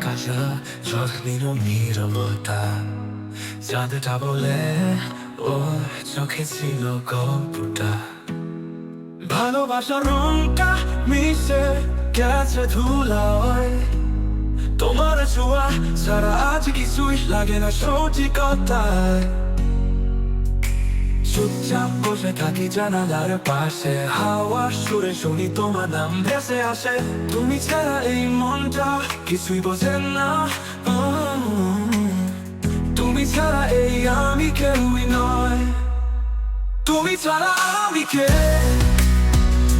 কাঁচা চোখের নীরবতা। চাঁদটা বলে, ও, চোখে ছিল গল্পটা। ভালোবাসার রংটা মিশে গেছে ধুলায়। তোমার ছোঁয়া ছাড়া আজ কিছুই লাগে না সঠিকতায় চুপচাপ বসে থাকি জানালার পাশে। হাওয়ার সুরে শুনি তোমার নাম ভেসে আসে। তুমি ছাড়া এই মনটা কিছুই বোঝে না। তুমি ছাড়া এই আমি কেউই নয়। তুমি ছাড়া আমি কে?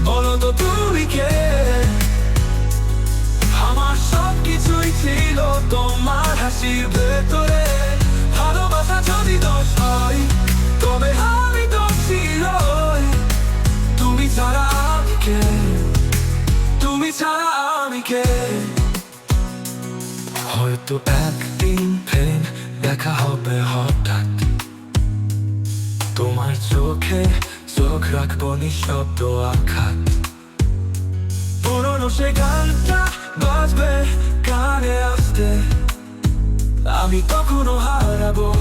বলো তো তুমি কে? আমার সব কিছুই ছিল তোমার হাসির আমি হয়তো একদিন ফের দেখা হবে হঠাৎ। তোমার চোখে চোখ রাখব নিঃশব্দ আঘাত। পুরনো সে গানটা বাজবে কানে আসতে। আমি কখনো হারাবো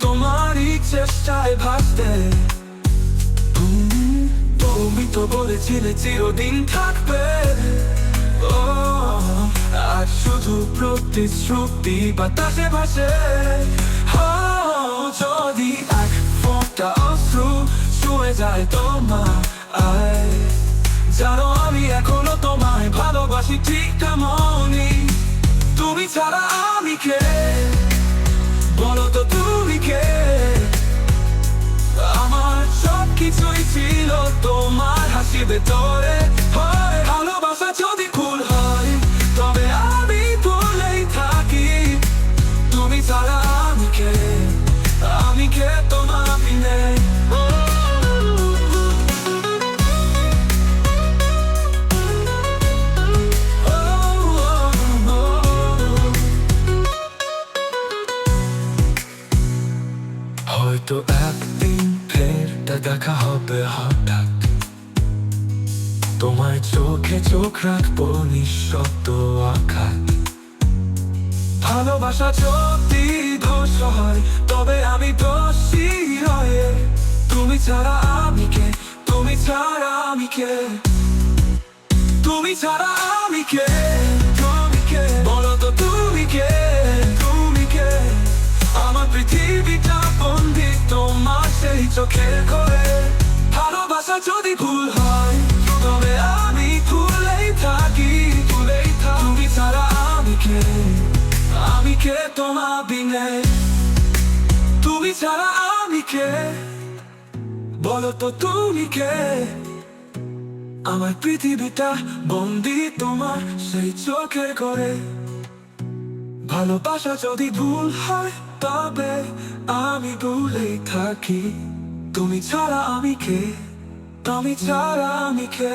তোমারই চেষ্টায় ভাসতে। তুমি তো বলেছিলে চিরদিন থাকবে। প্রতিশ্রুতি বাতাসে ভাসে। যদি এক ফোঁটা অশ্রু শুয়ে যায় তোমার জানো আমি এখনও তোমায় ভালোবাসি ঠিক তেমনই। তুমি ছাড়া আমি কে? বলো তো তুমি কে? আমার সব কিছুই ছিল তোমার হাসি ভেতরে হয়তো একদিন ফের তা দেখা হবে হঠাৎ। তোমার চোখে চোখ রাখব নিঃশব্দ আঘাত। ভালোবাসা যদি দোষ হয়, তবে আমি দোষী হয়ে। তুমি ছাড়া আমি কে? তুমি ছাড়া আমি কে? তুমি ছাড়া আমি কে? তুমি কে? যদি ভুল হয়, তবে আমি থাকি থাকি। তুমি ছাড়া আমি কে? আমি কে বিনে? তুমি ছাড়া আমি কে? বলো তো তুমি কে? আমার পৃথিবীটা বন্দি তোমার সেই চোখের করে ভালোবাসা যদি ভুল হয়, তবে আমি ভুলেই থাকি। তুমি ছাড়া আমি কে? তুমি ছাড়া আমি কে